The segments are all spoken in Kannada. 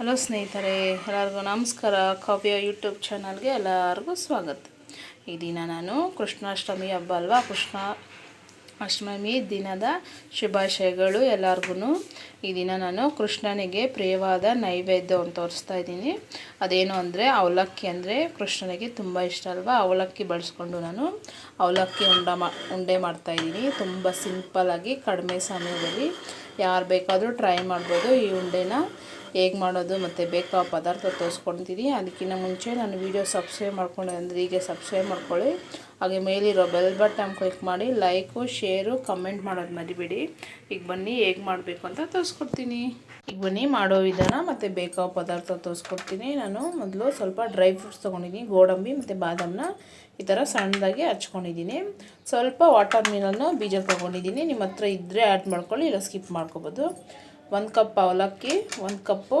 ಹಲೋ ಸ್ನೇಹಿತರೆ, ಎಲ್ಲರಿಗೂ ನಮಸ್ಕಾರ. ಕಾವ್ಯ ಯೂಟ್ಯೂಬ್ ಚಾನಲ್ಗೆ ಎಲ್ಲರಿಗೂ ಸ್ವಾಗತ. ಈ ದಿನ ನಾನು ಕೃಷ್ಣಾಷ್ಟಮಿ ಹಬ್ಬ ಅಲ್ವಾ? ಕೃಷ್ಣ ಅಷ್ಟಮಿ ದಿನದ ಶುಭಾಶಯಗಳು ಎಲ್ಲರಿಗೂ ಈ ದಿನ ನಾನು ಕೃಷ್ಣನಿಗೆ ಪ್ರಿಯವಾದ ನೈವೇದ್ಯವನ್ನು ತೋರಿಸ್ತಾ ಇದ್ದೀನಿ. ಅದೇನು ಅಂದರೆ, ಅವಲಕ್ಕಿ ಅಂದರೆ ಕೃಷ್ಣನಿಗೆ ತುಂಬ ಇಷ್ಟ ಅಲ್ವಾ? ಅವಲಕ್ಕಿ ಬಳಸ್ಕೊಂಡು ನಾನು ಅವಲಕ್ಕಿ ಉಂಡ ಮಾ, ಉಂಡೆ ಮಾಡ್ತಾಯಿದ್ದೀನಿ ತುಂಬ ಸಿಂಪಲ್ಲಾಗಿ ಕಡಿಮೆ ಸಮಯದಲ್ಲಿ. ಯಾರು ಬೇಕಾದರೂ ಟ್ರೈ ಮಾಡ್ಬೋದು ಈ ಉಂಡೆನ. ಹೇಗೆ ಮಾಡೋದು ಮತ್ತು ಬೇಕಾ ಪದಾರ್ಥ ತೋರಿಸ್ಕೊಳ್ತೀನಿ ಅದಕ್ಕಿಂತ ಮುಂಚೆ ನಾನು ವೀಡಿಯೋ ಸಬ್ಸ್ಕ್ರೈಬ್ ಮಾಡ್ಕೊಂಡೆ ಅಂದರೆ ಈಗ ಸಬ್ಸ್ಕ್ರೈಬ್ ಮಾಡ್ಕೊಳ್ಳಿ. ಹಾಗೆ ಮೇಲಿರೋ ಬೆಲ್ ಬಟನ್ ಕ್ಲಿಕ್ ಮಾಡಿ ಲೈಕು ಶೇರು ಕಮೆಂಟ್ ಮಾಡೋದು ಮರಿಬೇಡಿ. ಈಗ ಬನ್ನಿ ಹೇಗೆ ಮಾಡಬೇಕು ಅಂತ ತೋರಿಸ್ಕೊಡ್ತೀನಿ. ಈಗ ಬನ್ನಿ ಮಾಡೋ ವಿಧಾನ ಮತ್ತು ಬೇಕಾ ಪದಾರ್ಥ ತೋರಿಸ್ಕೊಡ್ತೀನಿ. ನಾನು ಮೊದಲು ಸ್ವಲ್ಪ ಡ್ರೈ ಫ್ರೂಟ್ಸ್ ತೊಗೊಂಡಿದ್ದೀನಿ. ಗೋಡಂಬಿ ಮತ್ತು ಬಾದಾಮನ್ನ ಈ ಥರ ಸಣ್ಣದಾಗಿ ಹಚ್ಕೊಂಡಿದ್ದೀನಿ. ಸ್ವಲ್ಪ ವಾಟರ್ ಮೀನನ್ನು ಬೀಜ ತೊಗೊಂಡಿದ್ದೀನಿ. ನಿಮ್ಮ ಹತ್ರ ಇದ್ದರೆ ಆ್ಯಡ್ ಮಾಡ್ಕೊಳ್ಳಿ, ಇಲ್ಲ ಸ್ಕಿಪ್ ಮಾಡ್ಕೊಬೋದು. ಒಂದು ಕಪ್ ಅವಲಕ್ಕಿ, ಒಂದು ಕಪ್ಪು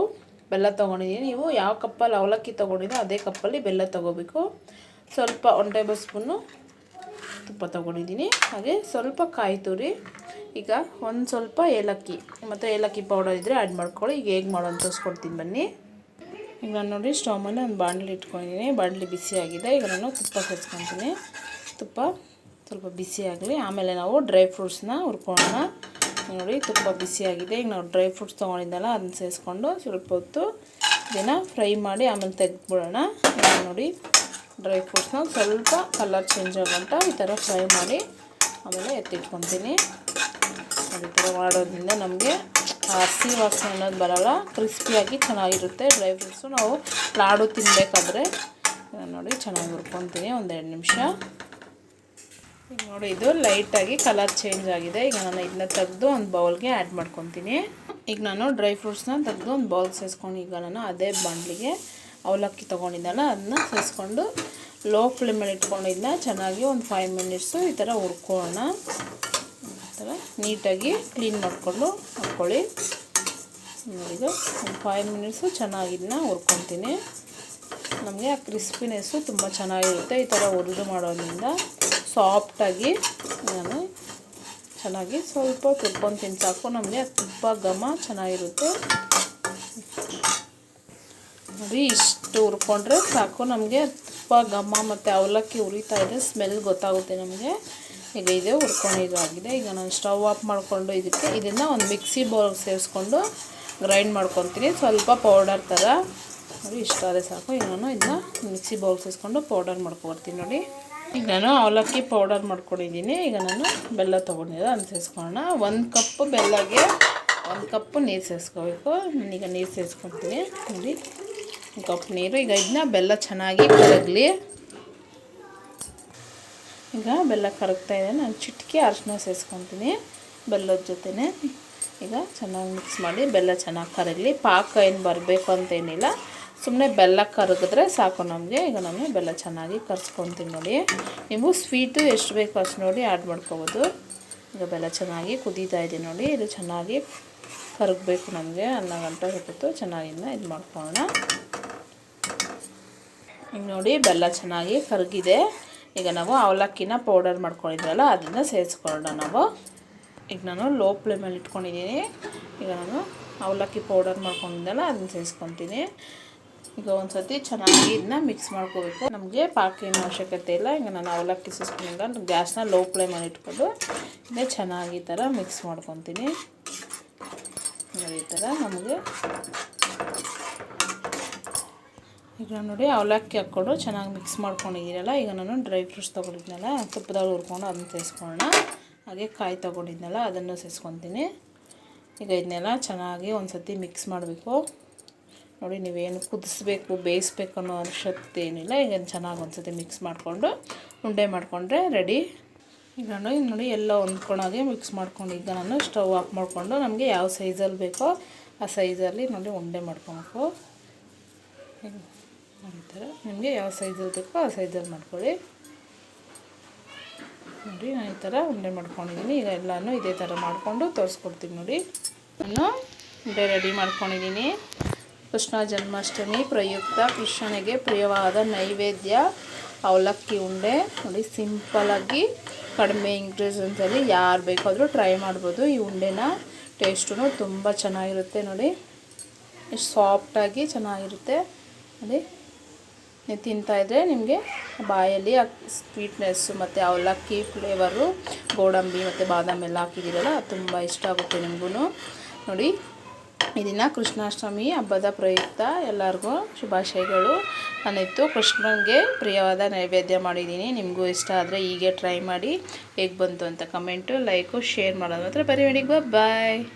ಬೆಲ್ಲ ತೊಗೊಂಡಿದ್ದೀನಿ ನೀವು ಯಾವ ಕಪ್ಪಲ್ಲಿ ಅವಲಕ್ಕಿ ತೊಗೊಂಡಿದ್ದೋ ಅದೇ ಕಪ್ಪಲ್ಲಿ ಬೆಲ್ಲ ತೊಗೋಬೇಕು. ಸ್ವಲ್ಪ ಒನ್ ಟೇಬಲ್ ಸ್ಪೂನು ತುಪ್ಪ ತೊಗೊಂಡಿದ್ದೀನಿ ಹಾಗೆ ಸ್ವಲ್ಪ ಕಾಯಿ ತುರಿ, ಈಗ ಒಂದು ಸ್ವಲ್ಪ ಏಲಕ್ಕಿ. ಮತ್ತು ಏಲಕ್ಕಿ ಪೌಡರ್ ಇದ್ದರೆ ಆ್ಯಡ್ ಮಾಡ್ಕೊಳ್ಳಿ. ಈಗ ಹೇಗೆ ಮಾಡೋಣ ತೋರಿಸ್ಕೊಡ್ತೀನಿ ಬನ್ನಿ. ಈಗ ನಾನು ನೋಡಿ ಸ್ಟವ್ ಒಂದು ಬಾಣಲಿ ಇಟ್ಕೊಂಡಿದ್ದೀನಿ ಬಾಣಲಿ ಬಿಸಿ ಆಗಿದೆ. ಈಗ ನಾನು ತುಪ್ಪ ಸೇರಿಸ್ಕೊತೀನಿ. ತುಪ್ಪ ಸ್ವಲ್ಪ ಬಿಸಿ ಆಗಲಿ. ಆಮೇಲೆ ನಾವು ಡ್ರೈ ಫ್ರೂಟ್ಸ್ನ ಹುರ್ಕೊಳ್ಳೋಣ. ನೋಡಿ, ತುಂಬ ಬಿಸಿಯಾಗಿದೆ ಈಗ ನಾವು ಡ್ರೈ ಫ್ರೂಟ್ಸ್ ತೊಗೊಂಡಿದ್ದಲ್ಲ, ಅದನ್ನ ಸೇರಿಸ್ಕೊಂಡು ಸ್ವಲ್ಪ ಹೊತ್ತು ಇದನ್ನು ಫ್ರೈ ಮಾಡಿ ಆಮೇಲೆ ತೆಗೆದ್ಬಿಡೋಣ. ನೋಡಿ ಡ್ರೈ ಫ್ರೂಟ್ಸ್ನ ಸ್ವಲ್ಪ ಕಲರ್ ಚೇಂಜ್ ಆಗೋಂಟ ಈ ಥರ ಫ್ರೈ ಮಾಡಿ ಆಮೇಲೆ ಎತ್ತಿಟ್ಕೊತೀನಿ. ಈ ಥರ ಮಾಡೋದ್ರಿಂದ ನಮಗೆ ಹಸಿ ವಾಸನೆ ಅನ್ನೋದು ಬರೋಲ್ಲ ಕ್ರಿಸ್ಪಿಯಾಗಿ ಚೆನ್ನಾಗಿರುತ್ತೆ ಡ್ರೈ ಫ್ರೂಟ್ಸು ನಾವು ಲಾಡು ತಿನ್ನಬೇಕಾದ್ರೆ ನೋಡಿ ಚೆನ್ನಾಗಿ ಹುರ್ಕೊತೀನಿ, ಒಂದೆರಡು ನಿಮಿಷ. ಈಗ ನೋಡಿ, ಇದು ಲೈಟಾಗಿ ಕಲರ್ ಚೇಂಜ್ ಆಗಿದೆ. ಈಗ ನಾನು ಇದನ್ನ ತೆಗೆದು ಒಂದು ಬೌಲ್ಗೆ ಆ್ಯಡ್ ಮಾಡ್ಕೊತೀನಿ. ಈಗ ನಾನು ಡ್ರೈ ಫ್ರೂಟ್ಸ್ನ ತೆಗೆದು ಒಂದು ಬೌಲ್ ಸೇರಿಸ್ಕೊಂಡು ಈಗ ನಾನು ಅದೇ ಬಾಂಡ್ಲಿಗೆ ಅವಲಕ್ಕಿ ತೊಗೊಂಡಿದ್ದಲ್ಲ ಅದನ್ನ ಸೇರಿಸ್ಕೊಂಡು ಲೋ ಫ್ಲೇಮಲ್ಲಿ ಇಟ್ಕೊಂಡಿದ್ದನ್ನ ಚೆನ್ನಾಗಿ ಒಂದು ಫೈವ್ ಮಿನಿಟ್ಸು ಈ ಥರ ಹುರ್ಕೊಳ್ಳೋಣ. ಈ ಥರ ನೀಟಾಗಿ ಕ್ಲೀನ್ ಮಾಡಿಕೊಂಡು ಹಾಕ್ಕೊಳ್ಳಿ ಇದು ಒಂದು ಫೈವ್ ಮಿನಿಟ್ಸು ಚೆನ್ನಾಗಿದ್ದನ್ನ ಹುರ್ಕೊತೀನಿ. ನಮಗೆ ಆ ಕ್ರಿಸ್ಪಿನೆಸ್ಸು ತುಂಬ ಚೆನ್ನಾಗಿರುತ್ತೆ ಈ ಥರ ಹುರಿದು ಮಾಡೋದ್ರಿಂದ. ಸಾಫ್ಟಾಗಿ ನಾನು ಚೆನ್ನಾಗಿ ಸ್ವಲ್ಪ ತುರ್ಕೊಂಡು ಸಾಕು ನಮಗೆ ತುಪ್ಪ ಘಮ ಚೆನ್ನಾಗಿರುತ್ತೆ. ನೋಡಿ, ಇಷ್ಟು ಹುರ್ಕೊಂಡ್ರೆ ಸಾಕು ನಮಗೆ. ತುಪ್ಪ ಘಮ ಮತ್ತು ಅವಲಕ್ಕಿ ಉರಿತಾ ಇದೆ, ಸ್ಮೆಲ್ ಗೊತ್ತಾಗುತ್ತೆ ನಮಗೆ. ಈಗ ಇದೆ ಹುರ್ಕೊಂಡಿದ್ದಾಗಿದೆ ಈಗ ನಾನು ಸ್ಟವ್ ಆಫ್ ಮಾಡಿಕೊಂಡು ಇದಕ್ಕೆ ಇದನ್ನು ಒಂದು ಮಿಕ್ಸಿ ಬೌಲ್ಗೆ ಸೇರಿಸ್ಕೊಂಡು ಗ್ರೈಂಡ್ ಮಾಡ್ಕೊತೀನಿ. ಸ್ವಲ್ಪ ಪೌಡರ್ ಥರ. ನೋಡಿ ಇಷ್ಟ ಆದರೆ ಸಾಕು. ಈಗ ನಾನು ಇದನ್ನ ಮಿಕ್ಸಿ ಬೌಲ್ ಸೇರಿಸ್ಕೊಂಡು ಪೌಡರ್ ಮಾಡ್ಕೊಬರ್ತೀನಿ ನೋಡಿ. ಈಗ ನಾನು ಅವಲಕ್ಕಿ ಪೌಡರ್ ಮಾಡ್ಕೊಂಡಿದ್ದೀನಿ. ಈಗ ನಾನು ಬೆಲ್ಲ ತೊಗೊಂಡಿದ್ದೆ ಅದನ್ನು ಸೇರಿಸ್ಕೊಳ್ಳೋಣ. ಒಂದು ಕಪ್ಪು ಬೆಲ್ಲಗೆ ಒಂದು ಕಪ್ಪು ನೀರು ಸೇರಿಸ್ಕೋಬೇಕು. ನಾನೀಗ ನೀರು ಸೇರಿಸ್ಕೊಳ್ತೀನಿ. ನೋಡಿ, ಒಂದು ಕಪ್ ನೀರು. ಈಗ ಇದನ್ನ ಬೆಲ್ಲ ಚೆನ್ನಾಗಿ ಕರಗಲಿ. ಈಗ ಬೆಲ್ಲ ಕರಗ್ತಾ ಇದೆ. ನಾನು ಚಿಟಿಕೆ ಅರಿಶಿನ ಸೇರಿಸ್ಕೊತೀನಿ ಬೆಲ್ಲದ ಜೊತೆನೆ. ಈಗ ಚೆನ್ನಾಗಿ ಮಿಕ್ಸ್ ಮಾಡಿ ಬೆಲ್ಲ ಚೆನ್ನಾಗಿ ಕರಗಲಿ. ಪಾಕ ಏನು ಬರಬೇಕು ಅಂತೇನಿಲ್ಲ ಸುಮ್ಮನೆ ಬೆಲ್ಲ ಕರಗಿದ್ರೆ ಸಾಕು ನಮಗೆ. ಈಗ ನಾನು ಬೆಲ್ಲ ಚೆನ್ನಾಗಿ ಕರ್ಸ್ಕೊತೀನಿ ನೋಡಿ. ನೀವು ಸ್ವೀಟು ಎಷ್ಟು ಬೇಕು ಅಷ್ಟು ನೋಡಿ ಆ್ಯಡ್ ಮಾಡ್ಕೋಬೋದು. ಈಗ ಬೆಲ್ಲ ಚೆನ್ನಾಗಿ ಕುದೀತಾ ಇದೆ ನೋಡಿ. ಇದು ಚೆನ್ನಾಗಿ ಕರಗಬೇಕು ನಮಗೆ. ಅನ್ನ ಗಂಟೆ ಹೊತ್ತು ಚೆನ್ನಾಗಿನ್ನ ಇದು ಮಾಡ್ಕೊಳ್ಳೋಣ. ಈಗ ನೋಡಿ ಬೆಲ್ಲ ಚೆನ್ನಾಗಿ ಕರಗಿದೆ. ಈಗ ನಾವು ಅವಲಕ್ಕಿನ ಪೌಡರ್ ಮಾಡ್ಕೊಂಡಿದ್ವಲ್ಲ ಅದನ್ನು ಸೇರಿಸ್ಕೊಳ್ಳೋಣ ನಾವು. ಈಗ ನಾನು ಲೋ ಫ್ಲೇಮಲ್ಲಿ ಇಟ್ಕೊಂಡಿದ್ದೀನಿ. ಈಗ ನಾನು ಅವಲಕ್ಕಿ ಪೌಡರ್ ಮಾಡ್ಕೊಂಡಿದ್ದಲ್ಲ ಅದನ್ನು ಸೇರಿಸ್ಕೊತೀನಿ. ಈಗ ಒಂದು ಸತಿ ಚೆನ್ನಾಗಿ ಇದನ್ನ ಮಿಕ್ಸ್ ಮಾಡ್ಕೋಬೇಕು. ನಮಗೆ ಪಾಕಿನ ಅವಶ್ಯಕತೆ ಇಲ್ಲ. ಈಗ ನಾನು ಅವಲಕ್ಕಿ ಸೇರಿಸ್ಕೊಂಡಿದ್ದ ಗ್ಯಾಸ್ನ ಲೋ ಫ್ಲೇಮಲ್ಲಿ ಇಟ್ಕೊಂಡು ಇದೇ ಚೆನ್ನಾಗಿ ಈ ಥರ ಮಿಕ್ಸ್ ಮಾಡ್ಕೊತೀನಿ. ಈ ಥರ ನಮಗೆ ಈಗ ನೋಡಿ ಅವಲಕ್ಕಿ ಹಾಕ್ಕೊಂಡು ಚೆನ್ನಾಗಿ ಮಿಕ್ಸ್ ಮಾಡ್ಕೊಂಡಿದ್ದೀರಲ್ಲ ಈಗ ನಾನು ಡ್ರೈ ಫ್ರೂಟ್ಸ್ ತೊಗೊಂಡಿದ್ನಲ್ಲ, ತುಪ್ಪದಾಗ ಹುರ್ಕೊಂಡು ಅದನ್ನು ಸೇರಿಸ್ಕೊಳ್ಳೋಣ ಹಾಗೆ ಕಾಯಿ ತೊಗೊಂಡಿದ್ನಲ್ಲ, ಅದನ್ನು ಸೇರಿಸ್ಕೊತೀನಿ ಈಗ ಇದನ್ನೆಲ್ಲ ಚೆನ್ನಾಗಿ ಒಂದು ಸತಿ ಮಿಕ್ಸ್ ಮಾಡಬೇಕು. ನೋಡಿ, ನೀವೇನು ಕುದಿಸ್ಬೇಕು, ಬೇಯಿಸ್ಬೇಕು ಅನ್ನೋ ಅವಶ್ಯಕತೆ ಏನಿಲ್ಲ. ಈಗ ಚೆನ್ನಾಗಿ ಒಂದ್ಸತಿ ಮಿಕ್ಸ್ ಮಾಡಿಕೊಂಡು ಉಂಡೆ ಮಾಡಿಕೊಂಡ್ರೆ ರೆಡಿ ಈಗ ನಾನು ನೋಡಿ ಎಲ್ಲ ಹೊಂದ್ಕೊಳಾಗೆ ಮಿಕ್ಸ್ ಮಾಡ್ಕೊಂಡು ಈಗ ನಾನು ಸ್ಟವ್ ಆಫ್ ಮಾಡಿಕೊಂಡು ನಮಗೆ ಯಾವ ಸೈಜಲ್ಲಿ ಬೇಕೋ ಆ ಸೈಜಲ್ಲಿ ನೋಡಿ ಉಂಡೆ ಮಾಡ್ಕೊಬೇಕು. ಥರ ನಿಮಗೆ ಯಾವ ಸೈಜಲ್ಲಿ ಬೇಕೋ ಆ ಸೈಜಲ್ಲಿ ಮಾಡ್ಕೊಳ್ಳಿ. ನೋಡಿ, ನಾನು ಈ ಥರ ಉಂಡೆ ಮಾಡ್ಕೊಂಡಿದ್ದೀನಿ ಈಗ ಎಲ್ಲನೂ ಇದೇ ಥರ ಮಾಡಿಕೊಂಡು ತೋರಿಸ್ಕೊಡ್ತೀನಿ ನೋಡಿ. ನಾನು ಉಂಡೆ ರೆಡಿ ಮಾಡ್ಕೊಂಡಿದ್ದೀನಿ ಕೃಷ್ಣ ಜನ್ಮಾಷ್ಟಮಿ ಪ್ರಯುಕ್ತ ಕೃಷ್ಣನಿಗೆ ಪ್ರಿಯವಾದ ನೈವೇದ್ಯ ಅವಲಕ್ಕಿ ಉಂಡೆ. ನೋಡಿ ಸಿಂಪಲಾಗಿ ಕಡಿಮೆ ಇಂಗ್ರೀಡಿಯೆಂಟ್ಸಲ್ಲಿ ಯಾರು ಬೇಕಾದರೂ ಟ್ರೈ ಮಾಡ್ಬೋದು. ಈ ಉಂಡೆನ ಟೇಸ್ಟು ತುಂಬ ಚೆನ್ನಾಗಿರುತ್ತೆ ನೋಡಿ. ಎಷ್ಟು ಸಾಫ್ಟಾಗಿ ಚೆನ್ನಾಗಿರುತ್ತೆ. ನೋಡಿ, ನೀವು ತಿಂತಾಯಿದ್ರೆ ನಿಮಗೆ ಬಾಯಲ್ಲಿ ಸ್ವೀಟ್ನೆಸ್ಸು ಮತ್ತು ಅವಲಕ್ಕಿ ಫ್ಲೇವರು ಗೋಡಂಬಿ ಮತ್ತು ಬಾದಾಮಿ ಎಲ್ಲ ಹಾಕಿದ್ದೀರಲ್ಲ, ಅದು ತುಂಬ ಇಷ್ಟ ಆಗುತ್ತೆ ನಿಮಗೂ ನೋಡಿ ಇದನ್ನು ಕೃಷ್ಣಾಷ್ಟಮಿ, ಹಬ್ಬದ ಪ್ರಯುಕ್ತ ಎಲ್ಲರಿಗೂ ಶುಭಾಶಯಗಳು. ನಾನಿತ್ತು ಕೃಷ್ಣನಿಗೆ ಪ್ರಿಯವಾದ ನೈವೇದ್ಯ ಮಾಡಿದ್ದೀನಿ. ನಿಮಗೂ ಇಷ್ಟ ಆದರೆ ಹೀಗೆ ಟ್ರೈ ಮಾಡಿ ಹೇಗೆ ಬಂತು ಅಂತ ಕಮೆಂಟು, ಲೈಕು, ಶೇರ್ ಮಾಡೋದು ಮಾತ್ರ ಬರೀ ಬಾಯ್